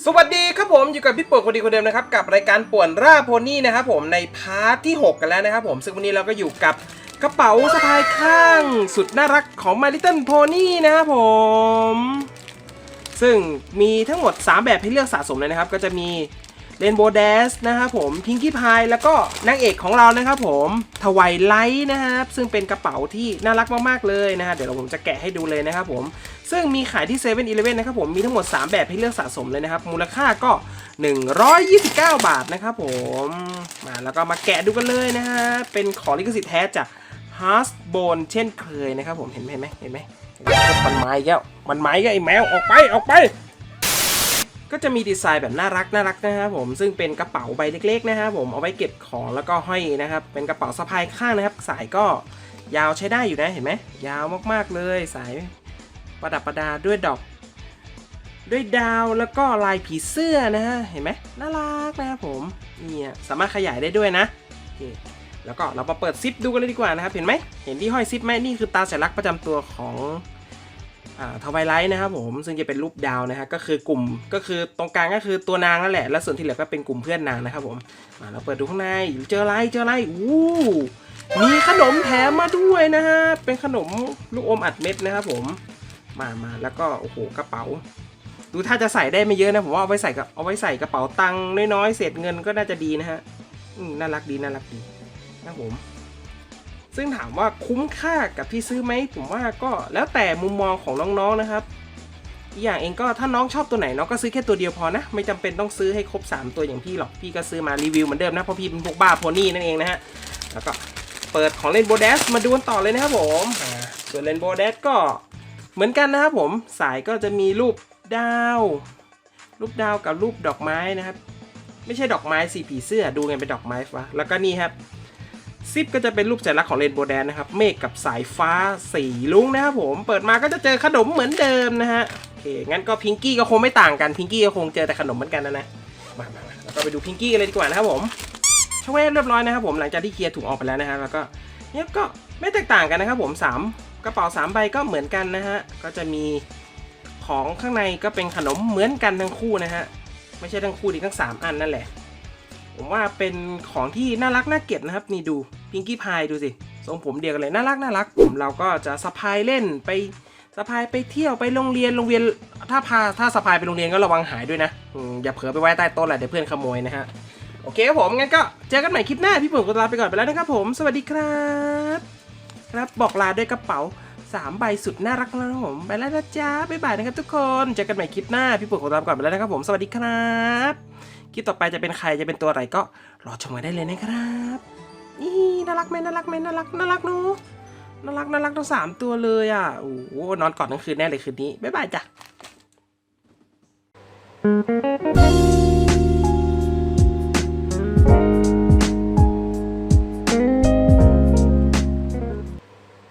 สวัสดีครับผมอยู่กับพี่ป่วนคนดีคนเดิมนะครับกับรายการป่วนร่าโพนี่นะครับผมในพาร์ทที่ 6 กันแล้วนะครับผมซึ่งวันนี้เราก็อยู่กับกระเป๋าสะพายข้างสุดน่ารักของ My Little Pony นะครับผม ซึ่งมีทั้งหมด 3 แบบให้เลือกสะสมเลยนะครับ ก็จะมี Rainbow Dash นะครับผม Pinkie Pie แล้วก็นางเอกของเรานะครับผมทวายไลท์นะครับซึ่งเป็นกระเป๋าที่น่ารักมากๆเลยนะฮะเดี๋ยวผมจะแกะให้ดูเลยนะครับผมซึ่งมีขายที่7 e เ e ่ e อนะครับผมมีทั้งหมด 3 แบบให้เลือกสะสมเลยนะครับ มูลค่าก็ 129 บาทนะครับผมมาแล้วก็มาแกะดูกันเลยนะฮะเป็นของลิขสิทธิ์แท้จาก h a r s b o n e เช่นเคยนะครับผมเห็นไหมเห็นไหมเห็นไหมเห็นไหมมันไม้แก้วมันไม้แก้วไอ้แมวออกไปออกไป ก็จะมีดีไซน์แบบน่ารักน่ารักนะครับผมซึ่งเป็นกระเป๋าใบเล็กๆนะครับผมเอาไว้เก็บของแล้วก็ห้อยนะครับเป็นกระเป๋าสะพายข้างนะครับ สายก็ยาวใช้ได้อยู่นะเห็นไหมยาวมากๆเลยสายประดับประดาด้วยดอก ด้วยดาวแล้วก็ลายผีเสื้อนะฮะเห็นไหมน่ารักนะครับผมเนี่ยสามารถขยายได้ด้วยนะโอเคแล้วก็เรามาเปิดซิปดูกันเลยดีกว่านะครับ เห็นไหมเห็นที่ห้อยซิปไหมนี่คือตาสัญลักษณ์ประจำตัวของ ทวายไลท์นะครับผมซึ่งจะเป็นรูปดาวนะฮะก็คือกลุ่มก็คือตรงกลางก็คือตัวนางนั่นแหละ แล้วส่วนที่เหลือก็เป็นกลุ่มเพื่อนนางนะครับผมมาเราเปิดดูข้างในเจออะไรเจออะไรอู้มีขนมแถมมาด้วยนะฮะเป็นขนมลูกอมอัดเม็ดนะครับผมมามาแล้วก็โอ้โหกระเป๋า ดูถ้าจะใส่ได้ไม่เยอะนะผมว่าเอาไว้ใส่กับเอาไว้ใส่กระเป๋าตังค์น้อยๆเศษเงินก็น่าจะดีนะฮะน่ารักดีน่ารักดีนะผม ซึ่งถามว่าคุ้มค่ากับที่ซื้อไหมผมว่าก็แล้วแต่มุมมองของน้องๆนะครับอีกอย่างเองก็ถ้าน้องชอบตัวไหนน้องก็ซื้อแค่ตัวเดียวพอนะ ไม่จำเป็นต้องซื้อให้ครบ 3 ตัวอย่างพี่หรอกพี่ก็ซื้อมารีวิวเหมือนเดิมนะเพราะพี่เป็นพวกบ้าโพนี่นั่นเองนะฮะแล้วก็เปิดของเล่นโบเดสมาดูกันต่อเลยนะครับผมส่วนเลนโบเดสก็เหมือนกันนะครับผมสายก็จะมีรูปดาว รูปดาวกับรูปดอกไม้นะครับ ไม่ใช่ดอกไม้สีผีเสื้อดูไงเป็นดอกไม้วะแล้วก็นี่ครับ ซิปก็จะเป็นรูปสัญลักษณ์ของเรนโบว์แดนนะครับ เมฆกับสายฟ้าสีลุงนะครับผม เปิดมาก็จะเจอขนมเหมือนเดิมนะฮะ โอเค งั้นก็พิงกี้ก็คงไม่ต่างกัน พิงกี้ก็คงเจอแต่ขนมเหมือนกันนะนะมามาแล้วก็ไปดูพิงกี้กันเลยดีกว่านะครับผมช่วยเรียบร้อยนะครับผมหลังจากที่เคลียร์ถุงออกไปแล้วนะฮะ แล้วก็เนี่ยก็ไม่แตกต่างกันนะครับผมสามกระเป๋าสามใบก็เหมือนกันนะฮะ ก็จะมีของข้างในก็เป็นขนมเหมือนกันทั้งคู่นะฮะ ไม่ใช่ทั้งคู่ดิทั้งสามอันนั่นแหละ ผมว่าเป็นของที่น่ารักน่าเก็บนะครับ นี่ดูพิงกี้พายดูสิทรงผมเดียวกันเลยน่ารักน่ารักผมเราก็จะสะพายเล่นไปสะพายไปเที่ยวไปโรงเรียนโรงเรียนถ้าพาถ้าสะพายไปโรงเรียนก็ระวังหายด้วยนะอย่าเผลอไปไว้ใต้โต๊ะแหละเดี๋ยวเพื่อนขโมยนะฮะโอเคครับผมงั้นก็เจอกันใหม่คลิปหน้าพี่ปุ๋ยก็ลาไปก่อนไปแล้วนะครับผม สวัสดีครับ ครับบอกลาด้วยกระเป๋า สามใบสุดน่ารักนะครับผมไปแล้วนะจ๊ะบ๊ายบายนะครับทุกคนเจอกันใหม่คลิปหน้าพี่ปุ๋ยขอลาไปก่อนไปแล้วนะครับผมสวัสดีครับคลิปต่อไปจะเป็นใครจะเป็นตัวอะไรก็รอชมกันได้เลยนะครับนี่น่ารักไหมน่ารักไหมน่ารักน่ารักเนอะน่ารักน่ารักทั้งสามตัวเลยอะโอ้โหนอนกอดทั้งคืนแน่เลยคืนนี้บ๊ายบายจ้ะ